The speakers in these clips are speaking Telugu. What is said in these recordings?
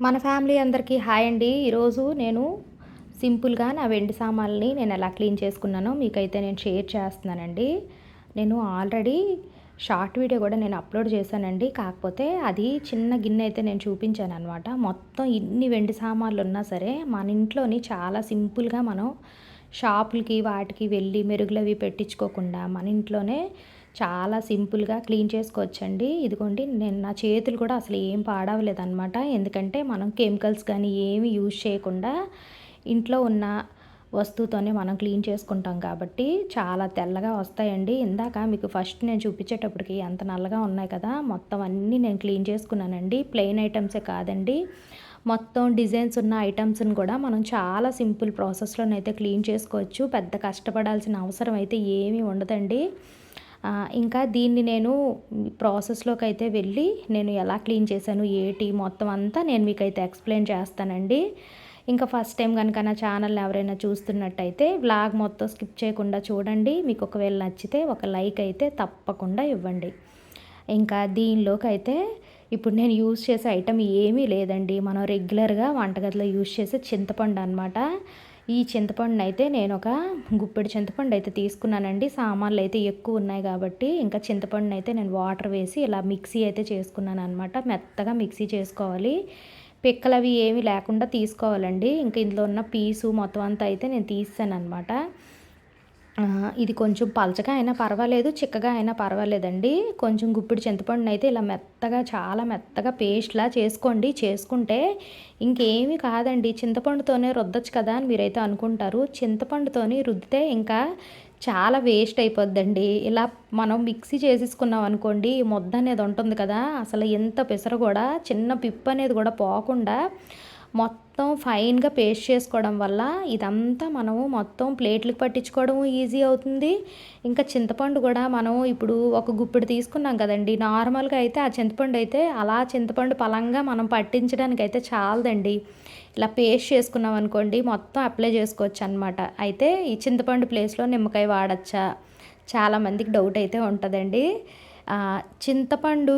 మన ఫ్యామిలీ అందరికీ హాయ్ అండి. ఈరోజు నేను సింపుల్గా నా వెండి సామాన్ని నేను ఎలా క్లీన్ చేసుకున్నానో మీకైతే నేను షేర్ చేస్తున్నానండి. నేను ఆల్రెడీ షార్ట్ వీడియో కూడా నేను అప్లోడ్ చేశానండి. కాకపోతే అది చిన్న గిన్నె అయితే నేను చూపించాను అనమాట మొత్తం ఇన్ని వెండి సామాన్లు ఉన్నా సరే మన ఇంట్లోని చాలా సింపుల్గా మనం షాపులకి వాటికి వెళ్ళి మెరుగులవి పెట్టించుకోకుండా మన ఇంట్లోనే చాలా సింపుల్గా క్లీన్ చేసుకోవచ్చండి. ఇదిగోండి నేను నా చేతులు కూడా అసలు ఏం పాడవలేదన్నమాట. ఎందుకంటే మనం కెమికల్స్ కానీ ఏమి యూజ్ చేయకుండా ఇంట్లో ఉన్న వస్తువుతోనే మనం క్లీన్ చేసుకుంటాం కాబట్టి చాలా తెల్లగా వస్తాయండి. ఇందాక మీకు ఫస్ట్ నేను చూపించేటప్పటికి ఎంత నల్లగా ఉన్నాయి కదా మొత్తం అన్నీ నేను క్లీన్ చేసుకున్నానండి. ప్లెయిన్ ఐటమ్సే కాదండి. మొత్తం డిజైన్స్ ఉన్న ఐటమ్స్ని కూడా మనం చాలా సింపుల్ ప్రాసెస్లోనైతే క్లీన్ చేసుకోవచ్చు. పెద్ద కష్టపడాల్సిన అవసరం అయితే ఏమీ ఉండదండి. ఇంకా దీన్ని నేను ప్రాసెస్లోకి అయితే వెళ్ళి నేను ఎలా క్లీన్ చేశాను ఏటి మొత్తం అంతా నేను మీకైతే ఎక్స్ప్లెయిన్ చేస్తానండి. ఇంకా ఫస్ట్ టైం కనుక నా ఛానల్ ఎవరైనా చూస్తున్నట్టయితే వ్లాగ్ మొత్తం స్కిప్ చేయకుండా చూడండి. మీకు ఒకవేళ నచ్చితే ఒక లైక్ అయితే తప్పకుండా ఇవ్వండి. ఇంకా దీనిలోకి అయితే ఇప్పుడు నేను యూజ్ చేసే ఐటమ్ ఏమీ లేదండి. మనం రెగ్యులర్గా వంటగదిలో యూజ్ చేసే చింతపండు అనమాట ఈ చింతపండు అయితే నేను ఒక గుప్పెడు చింతపండు అయితే తీసుకున్నానండి. సామాన్లు అయితే ఎక్కువ ఉన్నాయి కాబట్టి ఇంకా చింతపండుని అయితే నేను వాటర్ వేసి ఇలా మిక్సీ అయితే చేసుకున్నాను అనమాట మెత్తగా మిక్సీ చేసుకోవాలి. పిక్కలు అవి ఏమీ లేకుండా తీసుకోవాలండి. ఇంకా ఇందులో ఉన్న పీసు మొత్తం అంతా అయితే నేను తీసాను అనమాట ఇది కొంచెం పలచగా అయినా పర్వాలేదు చిక్కగా అయినా పర్వాలేదండి. కొంచెం గుప్పిడి చింతపండుని అయితే ఇలా మెత్తగా చాలా మెత్తగా పేస్ట్లా చేసుకోండి. చేసుకుంటే ఇంకేమీ కాదండి. చింతపండుతోనే రుద్దచ్చు కదా అని మీరైతే అనుకుంటారు. చింతపండుతోని రుద్దితే ఇంకా చాలా వేస్ట్ అయిపోద్దండి. ఇలా మనం మిక్సీ చేసేసుకున్నాం అనుకోండి ముద్ద అనేది ఉంటుంది కదా అసలు ఎంత పెసర కూడా చిన్న పిప్పు అనేది కూడా పోకుండా మొత్తం మొత్తం ఫైన్గా పేస్ట్ చేసుకోవడం వల్ల ఇదంతా మనము మొత్తం ప్లేట్లకు పట్టించుకోవడం ఈజీ అవుతుంది. ఇంకా చింతపండు కూడా మనం ఇప్పుడు ఒక గుప్పిడి తీసుకున్నాం కదండి. నార్మల్గా అయితే ఆ చింతపండు అయితే అలా చింతపండు పలంగా మనం పట్టించడానికి అయితే చాలదండి. ఇలా పేస్ట్ చేసుకున్నాం అనుకోండి మొత్తం అప్లై చేసుకోవచ్చు అనమాట అయితే ఈ చింతపండు ప్లేస్లో నిమ్మకాయ వాడచ్చా? చాలామందికి డౌట్ అయితే ఉంటుందండి. చింతపండు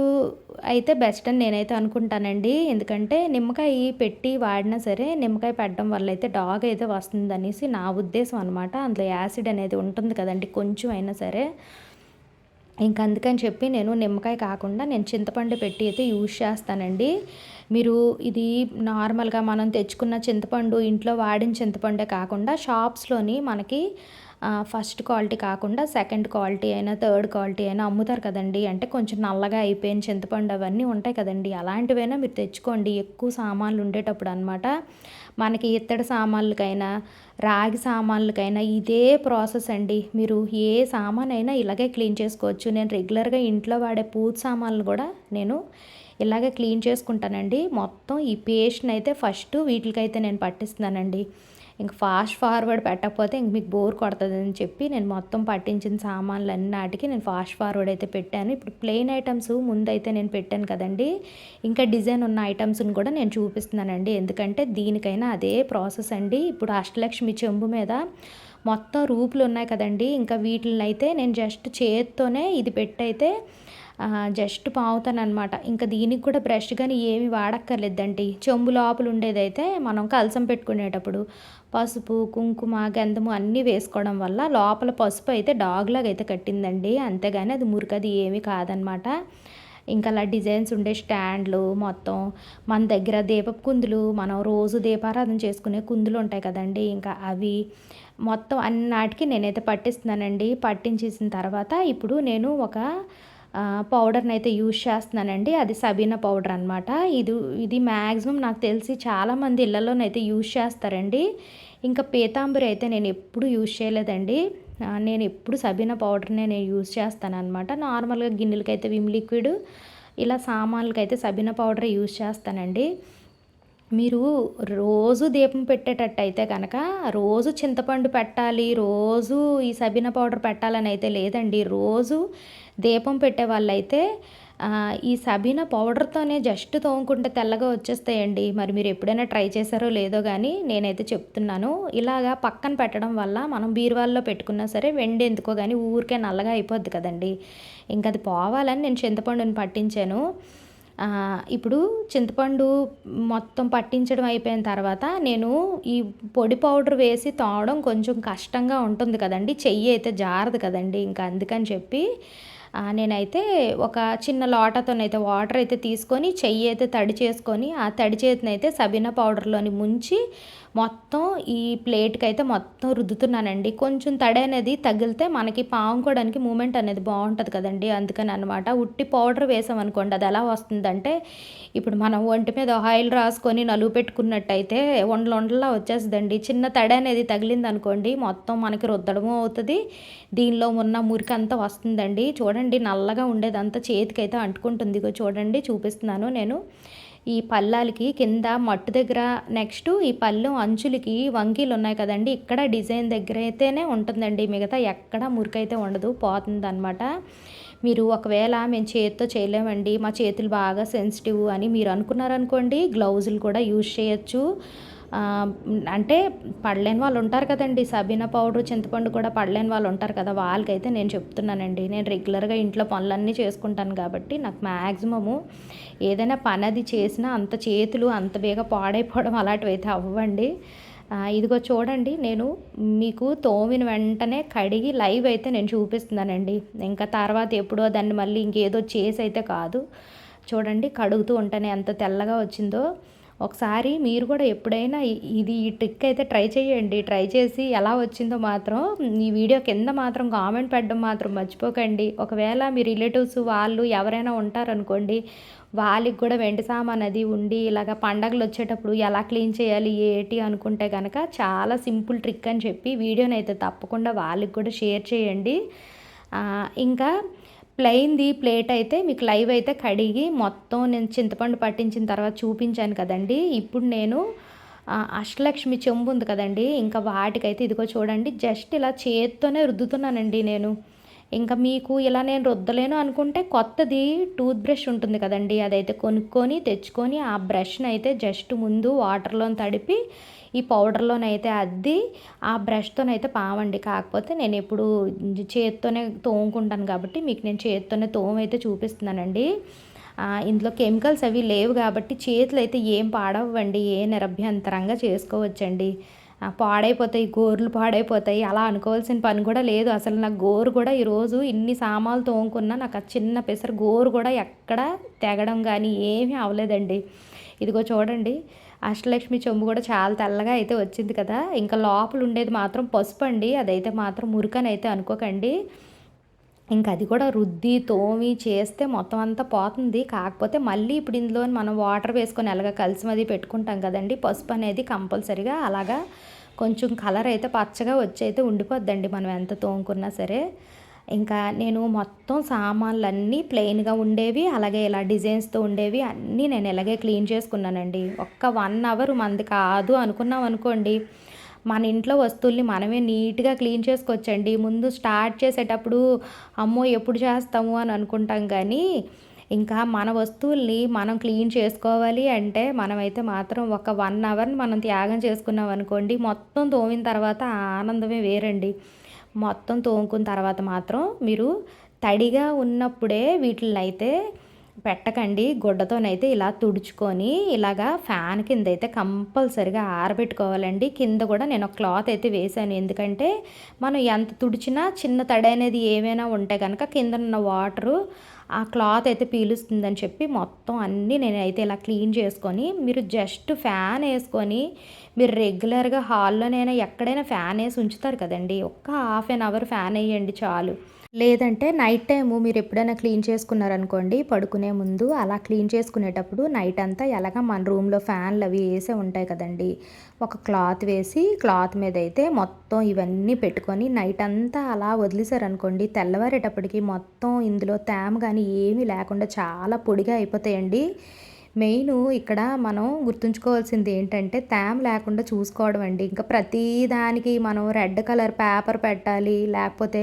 అయితే బెస్ట్ అని నేనైతే అనుకుంటానండి. ఎందుకంటే నిమ్మకాయ పెట్టి వాడినా సరే నిమ్మకాయ పెట్టడం వల్ల అయితే డాగ్ అయితే వస్తుంది అనేసి నా ఉద్దేశం అనమాట అందులో యాసిడ్ అనేది ఉంటుంది కదండి కొంచెం అయినా సరే. ఇంకా అందుకని చెప్పి నేను నిమ్మకాయ కాకుండా నేను చింతపండు పెట్టి అయితే యూజ్ చేస్తానండి. మీరు ఇది నార్మల్గా మనం తెచ్చుకున్న చింతపండు ఇంట్లో వాడిన చింతపండే కాకుండా షాప్స్లోని మనకి ఫస్ట్ క్వాలిటీ కాకుండా సెకండ్ క్వాలిటీ అయినా థర్డ్ క్వాలిటీ అయినా అమ్ముతారు కదండి. అంటే కొంచెం నల్లగా అయిపోయిన చింతపండు అవన్నీ ఉంటాయి కదండి. అలాంటివైనా మీరు తెచ్చుకోండి. ఎక్కువ సామాన్లు ఉండేటప్పుడు అనమాట మనకి ఇత్తడి సామాన్లకైనా రాగి సామాన్లకైనా ఇదే ప్రాసెస్ అండి. మీరు ఏ సామాన్ అయినా ఇలాగే క్లీన్ చేసుకోవచ్చు. నేను రెగ్యులర్గా ఇంట్లో వాడే పూజ సామాన్లు కూడా నేను ఇలాగే క్లీన్ చేసుకుంటానండి. మొత్తం ఈ పేస్ట్ని అయితే ఫస్ట్ వీటికైతే నేను పట్టిస్తున్నానండి. ఇంక ఫాస్ట్ ఫార్వర్డ్ పెట్టకపోతే ఇంక మీకు బోర్ కొడుతుందని చెప్పి నేను మొత్తం పట్టించిన సామాన్లు అన్నిటికి నేను ఫాస్ట్ ఫార్వర్డ్ అయితే పెట్టాను. ఇప్పుడు ప్లెయిన్ ఐటమ్స్ ముందైతే నేను పెట్టాను కదండి. ఇంకా డిజైన్ ఉన్న ఐటమ్స్ని కూడా నేను చూపిస్తున్నానండి. ఎందుకంటే దీనికైనా అదే ప్రాసెస్ అండి. ఇప్పుడు అష్టలక్ష్మి చెంబు మీద మొత్తం రూపులు ఉన్నాయి కదండి. ఇంకా వీటిని అయితే నేను జస్ట్ చేత్తోనే ఇది పెట్టయితే జస్ట్ పావుతాను అనమాట ఇంకా దీనికి కూడా బ్రష్ కానీ ఏమి వాడక్కర్లేదండి. చెంబు లోపల ఉండేదైతే మనం కలసం పెట్టుకునేటప్పుడు పసుపు కుంకుమ గంధము అన్నీ వేసుకోవడం వల్ల లోపల పసుపు అయితే డాగ్లాగా అయితే కట్టిందండి. అంతేగాని అది మురికది ఏమీ కాదనమాట ఇంకా అలా డిజైన్స్ ఉండే స్టాండ్లు మొత్తం మన దగ్గర దీపపు కుందులు మనం రోజు దీపారాధన చేసుకునే కుందులు ఉంటాయి కదండి. ఇంకా అవి మొత్తం అన్నాటికి నేనైతే పట్టిస్తున్నానండి. పట్టించేసిన తర్వాత ఇప్పుడు నేను ఒక పౌడర్ని అయితే యూజ్ చేస్తున్నానండి. అది సబీనా పౌడర్ అనమాట ఇది ఇది మ్యాక్సిమం నాకు తెలిసి చాలామంది ఇళ్ళలోనైతే యూజ్ చేస్తారండి. ఇంకా పీతాంబరి అయితే నేను ఎప్పుడు యూజ్ చేయలేదండి. నేను ఎప్పుడు సబీనా పౌడర్నే నేను యూజ్ చేస్తాను అనమాట నార్మల్గా గిన్నెలకైతే విమ్ లిక్విడ్ ఇలా సామాన్లకైతే సబీనా పౌడర్ యూజ్ చేస్తానండి. మీరు రోజు దీపం పెట్టేటట్టు అయితే కనుక రోజు చింతపండు పెట్టాలి రోజు ఈ సబీన పౌడర్ పెట్టాలని అయితే లేదండి. రోజు దీపం పెట్టే వాళ్ళైతే ఈ సబీనా పౌడర్తోనే జస్ట్ తోముకుంటే తెల్లగా వచ్చేస్తాయండి. మరి మీరు ఎప్పుడైనా ట్రై చేశారో లేదో కానీ నేనైతే చెప్తున్నాను. ఇలాగా పక్కన పెట్టడం వల్ల మనం బీరువాల్లో పెట్టుకున్నా సరే వెండి ఎందుకో కానీ ఊరికే నల్లగా అయిపోద్ది కదండి. ఇంకా అది పోవాలని నేను చింతపండుని పట్టించాను. ఇప్పుడు చింతపండు మొత్తం పట్టించడం అయిపోయిన తర్వాత నేను ఈ పొడి పౌడర్ వేసి తోవడం కొంచెం కష్టంగా ఉంటుంది కదండి. చెయ్యి అయితే జారదు కదండి. ఇంకా అందుకని చెప్పి నేనైతే ఒక చిన్న లోటతోనైతే వాటర్ అయితే తీసుకొని చెయ్యి అయితే తడి చేసుకొని ఆ తడి చేతిని అయితే సబీనా పౌడర్లోని ముంచి మొత్తం ఈ ప్లేట్కి అయితే మొత్తం రుద్దుతున్నానండి. కొంచెం తడి అనేది తగిలితే మనకి పాముకోవడానికి మూమెంట్ అనేది బాగుంటుంది కదండి. అందుకని అనమాట ఉట్టి పౌడర్ వేసామనుకోండి అది ఎలా వస్తుందంటే ఇప్పుడు మనం ఒంటి మీద ఆయిల్ రాసుకొని నలుగు పెట్టుకున్నట్టయితే వండలు వండలా వచ్చేస్తుందండి. చిన్న తడి అనేది తగిలింది అనుకోండి మొత్తం మనకి రుద్దడము అవుతుంది దీనిలో ఉన్న మురికి అంతా వస్తుందండి. చూడండి. నల్లగా ఉండేదంతా చేతికైతే అంటుకుంటుంది. ఇగో చూడండి చూపిస్తున్నాను నేను. ఈ పల్లాలకి కింద మట్టు దగ్గర నెక్స్ట్ ఈ పళ్ళు అంచులకి వంకీలు ఉన్నాయి కదండి ఇక్కడ డిజైన్ దగ్గర అయితేనే ఉంటుందండి. మిగతా ఎక్కడ మురికైతే ఉండదు పోతుంది అనమాట మీరు ఒకవేళ మేము చేతితో చేయలేమండి మా చేతులు బాగా సెన్సిటివ్ అని మీరు అనుకున్నారనుకోండి గ్లౌజులు కూడా యూజ్ చేయొచ్చు. అంటే పడలేని వాళ్ళు ఉంటారు కదండి. సబీనా పౌడర్ చింతపండు కూడా పడలేని వాళ్ళు ఉంటారు కదా. వాళ్ళకైతే నేను చెప్తున్నానండి. నేను రెగ్యులర్గా ఇంట్లో పనులన్నీ చేసుకుంటాను కాబట్టి నాకు మ్యాక్సిమము ఏదైనా పని అది చేసినా అంత చేతులు అంత బేగా పాడైపోవడం అలాంటివి అయితే అవ్వండి ఇదిగో చూడండి నేను మీకు తోమిన వెంటనే కడిగి లైవ్ అయితే నేను చూపిస్తున్నానండి. ఇంకా తర్వాత ఎప్పుడో దాన్ని మళ్ళీ ఇంకేదో చేసి అయితే కాదు. చూడండి కడుగుతూ ఉంటేనే ఎంత తెల్లగా వచ్చిందో. ఒకసారి మీరు కూడా ఎప్పుడైనా ఇది ఈ ట్రిక్ అయితే ట్రై చేయండి. ట్రై చేసి ఎలా వచ్చిందో మాత్రం ఈ వీడియో కింద మాత్రం కామెంట్ పెట్టడం మాత్రం మర్చిపోకండి. ఒకవేళ మీ రిలేటివ్స్ వాళ్ళు ఎవరైనా ఉంటారనుకోండి వాళ్ళకి కూడా వెండి సామాన్ అది ఉండి ఇలాగ పండగలు వచ్చేటప్పుడు ఎలా క్లీన్ చేయాలి ఏంటి అనుకుంటే కనుక చాలా సింపుల్ ట్రిక్ అని చెప్పి వీడియోని అయితే తప్పకుండా వాళ్ళకి కూడా షేర్ చేయండి. ఇంకా ప్లెయిన్ది ప్లేట్ అయితే మీకు లైవ్ అయితే కడిగి మొత్తం నేను చింతపండు పట్టించిన తర్వాత చూపించాను కదండి. ఇప్పుడు నేను అష్టలక్ష్మి చెంబు ఉంది కదండి. ఇంకా వాటికైతే ఇదిగో చూడండి జస్ట్ ఇలా చేత్తోనే రుద్దుతున్నానండి నేను. ఇంకా మీకు ఇలా నేను రుద్దలేను అనుకుంటే కొత్తది టూత్ బ్రష్ ఉంటుంది కదండి అదైతే కొనుక్కొని తెచ్చుకొని ఆ బ్రష్ని అయితే జస్ట్ ముందు వాటర్లో తడిపి ఈ పౌడర్లోనైతే అద్ది ఆ బ్రష్తోనైతే పావండి. కాకపోతే నేను ఎప్పుడు చేత్తోనే తోముకుంటాను కాబట్టి మీకు నేను చేత్తోనే తోమైతే చూపిస్తున్నానండి. ఇందులో కెమికల్స్ అవి లేవు కాబట్టి చేతులు అయితే ఏం పాడవ్వండి ఏ నిరభ్యంతరంగా చేసుకోవచ్చండి. పాడైపోతాయి గోర్లు పాడైపోతాయి. అలా అనుకోవాల్సిన పని కూడా లేదు. అసలు నాకు గోరు కూడా ఈరోజు ఇన్ని సామాన్లు తోముకున్నా నాకు ఆ చిన్న పెసర గోరు కూడా ఎక్కడ తెగడం కానీ ఏమీ అవ్వలేదండి. ఇదిగో చూడండి అష్టలక్ష్మి చెంబు కూడా చాలా తెల్లగా అయితే వచ్చింది కదా. ఇంకా లోపల ఉండేది మాత్రం పసుపు అండి. అదైతే మాత్రం మురికనైతే అనుకోకండి. ఇంకా అది కూడా రుద్ది తోమి చేస్తే మొత్తం అంతా పోతుంది. కాకపోతే మళ్ళీ ఇప్పుడు ఇందులో మనం వాటర్ వేసుకొని ఎలాగ కలిసి అది పెట్టుకుంటాం కదండి. పసుపు అనేది కంపల్సరిగా అలాగా కొంచెం కలర్ అయితే పచ్చగా వచ్చి అయితే ఉండిపోద్దండి మనం ఎంత తోముకున్నా సరే. ఇంకా నేను మొత్తం సామాన్లు అన్నీ ప్లెయిన్గా ఉండేవి అలాగే ఇలా డిజైన్స్తో ఉండేవి అన్నీ నేను ఇలాగే క్లీన్ చేసుకున్నానండి. ఒక్క వన్ అవర్ మంది కాదు అనుకున్నాం అనుకోండి. మన ఇంట్లో వస్తువుల్ని మనమే నీట్గా క్లీన్ చేసుకోవచ్చండి ముందు స్టార్ట్ చేసేటప్పుడు అమ్మో ఎప్పుడు చేస్తాము అని అనుకుంటాం కానీ ఇంకా మన వస్తువుల్ని మనం క్లీన్ చేసుకోవాలి అంటే మనమైతే మాత్రం ఒక వన్ అవర్ని మనం త్యాగం చేసుకున్నాం అనుకోండి మొత్తం తోమిన తర్వాత ఆనందమే వేరండి. మొత్తం తోముకున్న తర్వాత మాత్రం మీరు తడిగా ఉన్నప్పుడే వీటిని అయితే పెట్టకండి. గుడ్డతోనైతే ఇలా తుడుచుకొని ఇలాగా ఫ్యాన్ కింద అయితే కంపల్సరిగా ఆరబెట్టుకోవాలండి. కింద కూడా నేను క్లాత్ అయితే వేసాను ఎందుకంటే మనం ఎంత తుడిచినా చిన్న తడి అనేది ఏమైనా ఉంటే కనుక కింద ఉన్న వాటరు ఆ క్లాత్ అయితే పీలుస్తుందని చెప్పి మొత్తం అన్నీ నేనైతే ఇలా క్లీన్ చేసుకొని మీరు జస్ట్ ఫ్యాన్ వేసుకొని మీరు రెగ్యులర్గా హాల్లోనైనా ఎక్కడైనా ఫ్యాన్ వేసి ఉంచుతారు కదండి. ఒక్క హాఫ్ అన్ అవర్ ఫ్యాన్ వేయండి చాలు. లేదంటే నైట్ టైము మీరు ఎప్పుడైనా క్లీన్ చేసుకున్నారనుకోండి పడుకునే ముందు అలా క్లీన్ చేసుకునేటప్పుడు నైట్ అంతా ఎలాగ మన రూమ్లో ఫ్యాన్లు అవి వేసే ఉంటాయి కదండి. ఒక క్లాత్ వేసి క్లాత్ మీద అయితే మొత్తం ఇవన్నీ పెట్టుకొని నైట్ అంతా అలా వదిలేసారనుకోండి తెల్లవారేటప్పటికి మొత్తం ఇందులో తేమ కానీ ఏమీ లేకుండా చాలా పొడిగా అయిపోతాయండి. మెయిన్ ఇక్కడ మనం గుర్తుంచుకోవాల్సింది ఏంటంటే తేమ లేకుండా చూసుకోవడం అండి. ఇంకా ప్రతి దానికి మనం రెడ్ కలర్ పేపర్ పెట్టాలి లేకపోతే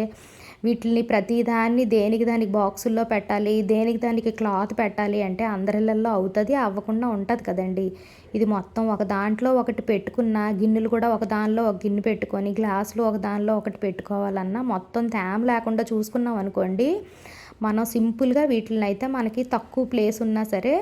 వీటిని ప్రతిదాన్ని దేనికి దానికి బాక్సుల్లో పెట్టాలి దేనికి దానికి క్లాత్ పెట్టాలి అంటే అందరిళ్ళల్లో అవుతుంది అవ్వకుండా ఉంటుంది కదండి. ఇది మొత్తం ఒక దాంట్లో ఒకటి పెట్టుకున్న గిన్నెలు కూడా ఒక దానిలో ఒక గిన్నె పెట్టుకొని గ్లాసులు ఒక దానిలో ఒకటి పెట్టుకోవాలన్నా మొత్తం తేమ లేకుండా చూసుకున్నాం అనుకోండి మనం సింపుల్గా వీటిని అయితే మనకి తక్కువ ప్లేస్ ఉన్నా సరే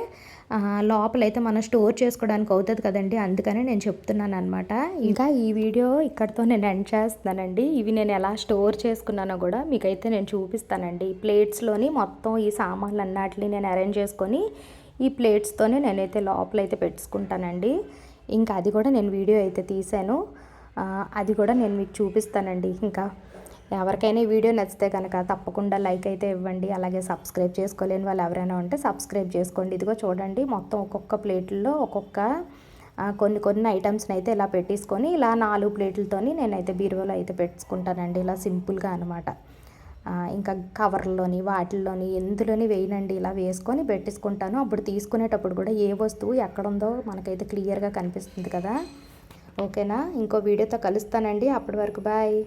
లోపలైతే మనం స్టోర్ చేసుకోవడానికి అవుతుంది కదండి. అందుకని నేను చెప్తున్నాను అనమాట ఇంకా ఈ వీడియో ఇక్కడితో నేను ఎండ్ చేస్తున్నానండి. ఇవి నేను ఎలా స్టోర్ చేసుకున్నానో కూడా మీకైతే నేను చూపిస్తానండి. ప్లేట్స్లోని మొత్తం ఈ సామాన్లు అన్నట్లు నేను అరేంజ్ చేసుకొని ఈ ప్లేట్స్తోనే నేనైతే లోపలైతే పెట్టుకుంటానండి. ఇంకా అది కూడా నేను వీడియో అయితే తీసాను అది కూడా నేను మీకు చూపిస్తానండి. ఇంకా ఎవరికైనా ఈ వీడియో నచ్చితే కనుక తప్పకుండా లైక్ అయితే ఇవ్వండి. అలాగే సబ్స్క్రైబ్ చేసుకోలేని వాళ్ళు ఎవరైనా ఉంటే సబ్స్క్రైబ్ చేసుకోండి. ఇదిగో చూడండి మొత్తం ఒక్కొక్క ప్లేట్లో ఒక్కొక్క కొన్ని కొన్ని ఐటమ్స్ని అయితే ఇలా పెట్టేసుకొని ఇలా నాలుగు ప్లేట్లతోని నేనైతే బీరువాలో అయితే పెట్టుకుంటానండి. ఇలా సింపుల్గా అనమాట ఇంకా కవర్లోని వాటిల్లోని ఎందులోని వేయనండి. ఇలా వేసుకొని పెట్టేసుకుంటాను. అప్పుడు తీసుకునేటప్పుడు కూడా ఏ వస్తువు ఎక్కడుందో మనకైతే క్లియర్గా కనిపిస్తుంది కదా. ఓకేనా? ఇంకో వీడియోతో కలుస్తానండి. అప్పటి వరకు బాయ్.